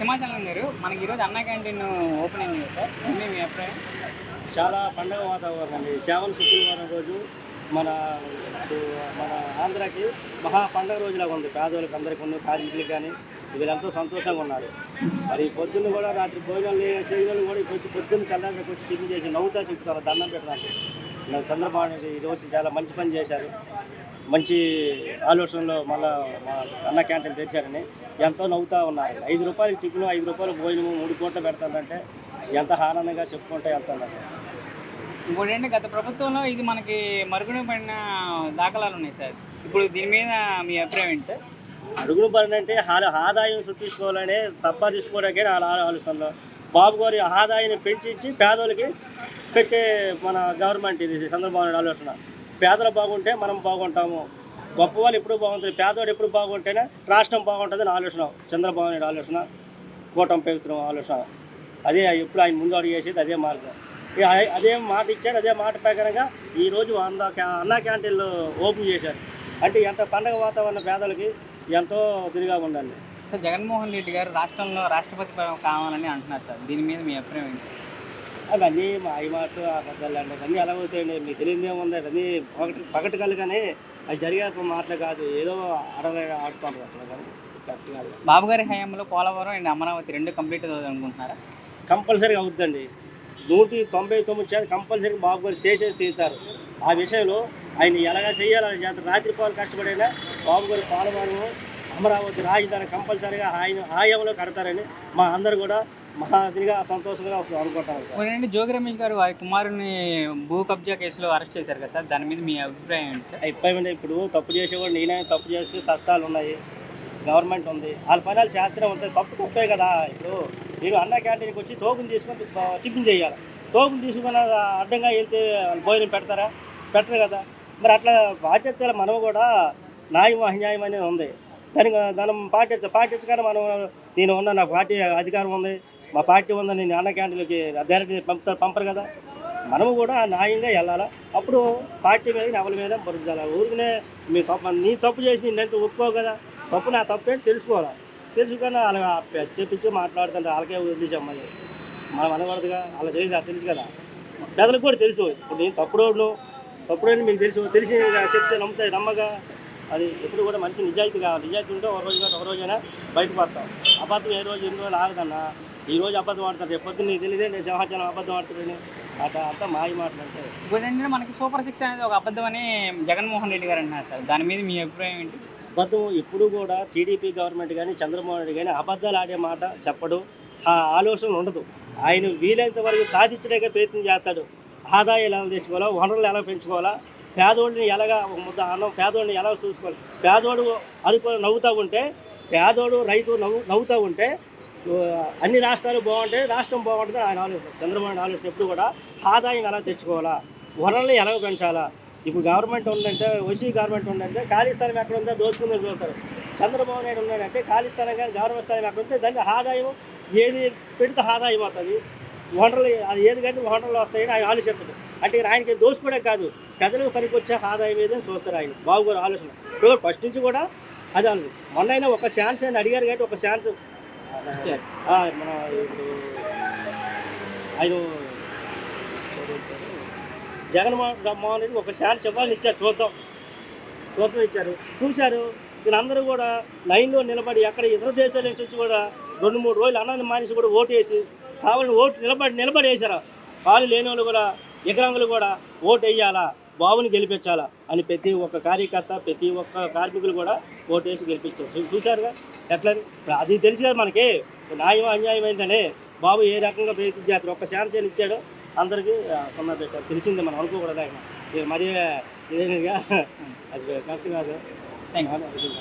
సింహాచలం గారు మనకి ఈరోజు అన్న క్యాంటీన్ ఓపెన్ అయింది సార్. ఉంది మీ అభిప్రాయం? చాలా పండగ వాతావరణం అండి. శ్రావణ శుక్రవారం రోజు మన మన ఆంధ్రాకి మహా పండగ రోజులాగా ఉంది. పేదవాళ్ళకి అందరికీ ఉన్న కార్మికులకు కానీ వీళ్ళంతా సంతోషంగా ఉన్నారు. మరి పొద్దున్న కూడా రాత్రి భోజనాలు చేయడం కూడా ఇప్పుడు పొద్దున్న తెల్లారికి వచ్చి టిఫిన్ చేసి నవ్వుతా చెప్తారు దండం పెట్టడానికి. చంద్రబాబు నాయుడు ఈరోజు చాలా మంచి పని చేశారు. మంచి ఆలోచనలో మళ్ళా మా అన్న క్యాంటీన్ తెరిచారని ఎంతో నవ్వుతూ ఉన్నారు. ఐదు రూపాయలు టిఫిన్ ఐదు రూపాయలు భోజనము మూడు కోట్లు పెడతారంటే ఎంత ఆనందంగా చెప్పుకుంటే వెళ్తున్నారు ఇంకోటి గత ప్రభుత్వంలో ఇది మనకి మరుగున పడిన దాఖలాలు ఉన్నాయి సార్. ఇప్పుడు దీని మీద మీ అభిప్రాయం ఏంటి సార్? అడుగులు పడిన అంటే ఆదాయం సృష్టించుకోవాలని సంపాదించుకోవడానికే ఆలోచనలో. బాబు గారి ఆదాయాన్ని పెంచి పేదోళ్ళకి పెట్టే మన గవర్నమెంట్ ఇది చంద్రబాబు నాయుడు ఆలోచన. పేదలు బాగుంటే మనం బాగుంటాము. గొప్పవాళ్ళు ఎప్పుడు బాగుంటుంది పేదవాడు ఎప్పుడు బాగుంటేనే రాష్ట్రం బాగుంటుంది అని ఆలోచన. చంద్రబాబు నాయుడు ఆలోచన కూటమి ప్రభుత్వం ఆలోచన. అదే ఎప్పుడు ఆయన ముందు అడుగు చేసేది అదే మార్గం. అదే- మాట ఇచ్చారు అదే మాట ప్రకారంగా ఈరోజు అన్న క్యా- అన్న క్యాంటీన్లు ఓపెన్ చేశారు. అంటే ఎంత పండగ వాతావరణ పేదలకి ఎంతో తిరిగా ఉండండి సార్ జగన్మోహన్ రెడ్డి గారు రాష్ట్రంలో రాష్ట్రపతి కావాలని అంటున్నారు సార్. దీని మీద మీ అభిప్రాయం ఏంటి? అవన్నీ మా అయ్య మాటలు అబద్ధాలు అండి అన్నీ ఎలా అవుతాయండి మీకు తెలియదు ఏముంది అన్నీ పగటి పగటి కళ్ళు కానీ అది జరిగే మాటలు కాదు. ఏదో ఆడలే ఆడుతుంటారు అట్లా కానీ కరెక్ట్ కాదు. బాబు గారి హయాంలో పోలవరం అండ్ అమరావతి రెండు కంప్లీట్ అవుతుంది అనుకుంటున్నారా కంపల్సరీగా అవుతుందండి నూటి తొంభై తొమ్మిది శాతం కంపల్సరీగా బాబు గారు చేసేది తీరుతారు. ఆ విషయంలో ఆయన ఎలాగా చేయాలని చేత రాత్రి పాలు కష్టపడైనా బాబు గారు పాలవారు అమరావతి రాజధాని కంపల్సరీగా ఆయన ఆయంలో కడతారని మా అందరు కూడా మహాదిగా సంతోషంగా అనుకుంటారు జోగి రమేష్ గారు వారి కుమారుని భూ కబ్జా కేసులో అరెస్ట్ చేశారు కదా సార్ దాని మీద మీ అభిప్రాయం ఏంటి సార్? అయిపోయింది ఇప్పుడు తప్పు చేసేవాడు నేనే తప్పు చేస్తే చట్టాలు ఉన్నాయి గవర్నమెంట్ ఉంది. వాళ్ళ పని వాళ్ళు చేస్తూనే ఉంటాయి తప్పు తప్పే కదా ఇప్పుడు. నేను అన్న క్యాంటీన్కి వచ్చి టోకున్ తీసుకొని టిఫిన్ చేయాలి. టోకున్ తీసుకుని అడ్డంగా వెళ్తే వాళ్ళు భోజనం పెడతారా? పెట్టరు కదా. మరి అట్లా పాటించాలి మనం కూడా న్యాయం అన్యాయం అనేది ఉంది. దానికి మనం పాటించ పాటించగానే మనం నేను ఉన్న నా పార్టీ అధికారం ఉంది. మా పార్టీ ఉంది నేను అన్న క్యాంటీన్కి డైరెక్ట్ పంపుతారు పంపరు కదా. మనము కూడా న్యాయంగా వెళ్ళాలా? అప్పుడు పార్టీ మీద ఎవరి మీద బరుద్దాలి ఊరికనే మీ తప్పు నీ తప్పు చేసి నేను ఒప్పుకో కదా? తప్పు నా తప్పు ఏంటి తెలుసుకోవాలా? తెలుసుకొని అలా చెప్పించి మాట్లాడుతుంటే వాళ్ళకే వదిలేసాం మళ్ళీ మనం అనకూడదుగా. అలా తెలియదు తెలుసు కదా. పెద్దలకు కూడా తెలుసు. ఇప్పుడు నేను తప్పుడోడును తప్పుడని మీకు తెలుసు. తెలిసి చెప్తే నమ్ముతాయి నమ్మగా అది ఎప్పుడు కూడా మనిషి నిజాయితీ కావాలి. నిజాయితీ ఉంటే ఒక రోజు ఒక రోజైనా బయటకు వస్తాం అబద్ధం ఏ రోజు ఎన్ని రోజులు ఆగదన్నా ఈ రోజు అబద్ధం ఆడతారు. రేపు పొద్దున్న నీకు తెలియదే నేను సింహాచలం అబద్ధం ఆడుతున్నాను. అట్లా అంతా మాయ మాటలు అంటే. ఇప్పుడు ఏంటంటే మనకి సూపర్ సిక్స్ అనేది ఒక అబద్ధం అని జగన్మోహన్ రెడ్డి గారు అంటున్నారు సార్. దాని మీద మీ అభిప్రాయం ఏంటి? అబద్ధం ఇప్పుడు కూడా టీడీపీ గవర్నమెంట్ కానీ చంద్రబాబు నాయుడు కానీ అబద్ధాలు ఆడే మాట చెప్పడు. ఆ ఆలోచన ఉండదు. ఆయన వీలైనంత వరకు సాధించడానికి ప్రయత్నం చేస్తాడు. ఆదాయాలు ఎలా తెచ్చుకోవాలా వనరులు ఎలా పెంచుకోవాలా పేదోడిని ఎలాగా ముద్ద అన్నం పేదోడిని ఎలా చూసుకోవాలి? పేదోడు అనుకో నవ్వుతూ ఉంటే పేదోడు రైతు నవ్వు నవ్వుతూ ఉంటే అన్ని రాష్ట్రాలు బాగుంటాయి రాష్ట్రం బాగుంటుంది ఆయన ఆలోచన. చంద్రబాబు నాయుడు ఆలోచన ఎప్పుడు కూడా ఆదాయం ఎలా తెచ్చుకోవాలా? వనరులు ఎలా పెంచాలా? ఇప్పుడు గవర్నమెంట్ ఉందంటే ఓసీ గవర్నమెంట్ ఉందంటే ఖాళీ స్థలం ఎక్కడ ఉందో దోచుకుందని చూస్తారు. చంద్రబాబు నాయుడు ఉన్నాడంటే ఖాళీ స్థలం కానీ గవర్నమెంట్ స్థలం ఎక్కడ ఉంటే దానికి ఆదాయం ఏది పెడితే ఆదాయం అవుతుంది వనరులు అది ఏది కంటే వనరులు వస్తాయని ఆయన ఆలోచిస్తారు అంటే ఆయనకి దోసుకోవడం కాదు. ప్రజలకు పనికొచ్చే ఆదాయం ఏదని చూస్తారు ఆయన. బాబుగారు ఆలోచన. ఇప్పుడు ఫస్ట్ నుంచి కూడా అది ఆలోచన మొన్న అయినా ఒక ఛాన్స్ అని అడిగారు కాబట్టి ఒక ఛాన్స్. మన ఆయన జగన్మోహన్ మోహన్ రెడ్డి ఒక ఛాన్స్ ఇవ్వాలని ఇచ్చారు. చూద్దాం. చూద్దాం ఇచ్చారు. చూశారు. వీళ్ళందరూ కూడా లైన్లో నిలబడి ఎక్కడ ఇతర దేశాల నుంచి వచ్చి కూడా రెండు మూడు రోజులు అన్నది మానేసి కూడా ఓటు వేసి కావాలని ఓటు నిలబడి నిలబడి వేశారు కాలు లేని వాళ్ళు కూడా వికలాంగులు కూడా ఓటు వేయాలా బాబుని గెలిపించాలా? అని ప్రతి ఒక్క కార్యకర్త ప్రతి ఒక్క కార్మికులు కూడా ఓటు వేసి గెలిపించారు చూశారుగా? ఎట్లా? అని? అది తెలుసు కదా మనకి. న్యాయం అన్యాయం ఏంటనే? బాబు ఏ రకంగా ప్రయత్నం చేస్తారు ఒక్క ఛాన్స్ ఇచ్చాడు? అందరికీ సున్నా పెట్టారు. తెలిసింది మనం అనుకోకూడదు ఆయన. మరీ ఇదేగా అది కరెక్ట్ కాదు.